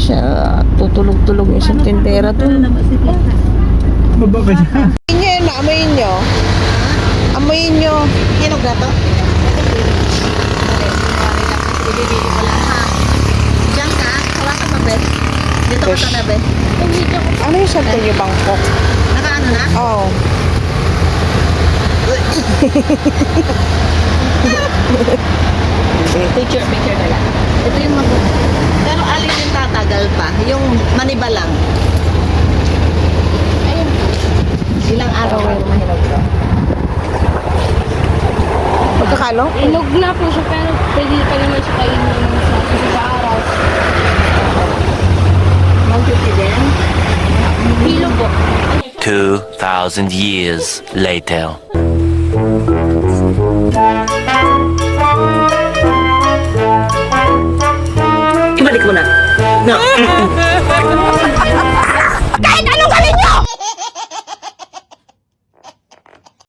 siya. Tutulog-tulog yung isang tindera doon. Baba ka dyan. Amoyin nyo yun, amoyin nyo. Amoyin nyo. Hinog na to? Ibibili ko lang ha. Diyan ka, hawakan mo, be. Dito ka Gosh. na, be. Ano yung sa tayo Bangkok? Nakaano na? Oh. Picture, picture na lang. Ito yung mag... Pero alin yung tatagal pa? Yung maniba lang. Ayun. Ilang araw yung mahinog to? Magkakalo? Inog na po siya pero pwede pa naman siya kainin sa araw. 150 din? Kilo po. 2,000 years later. Ibalik mo na. No.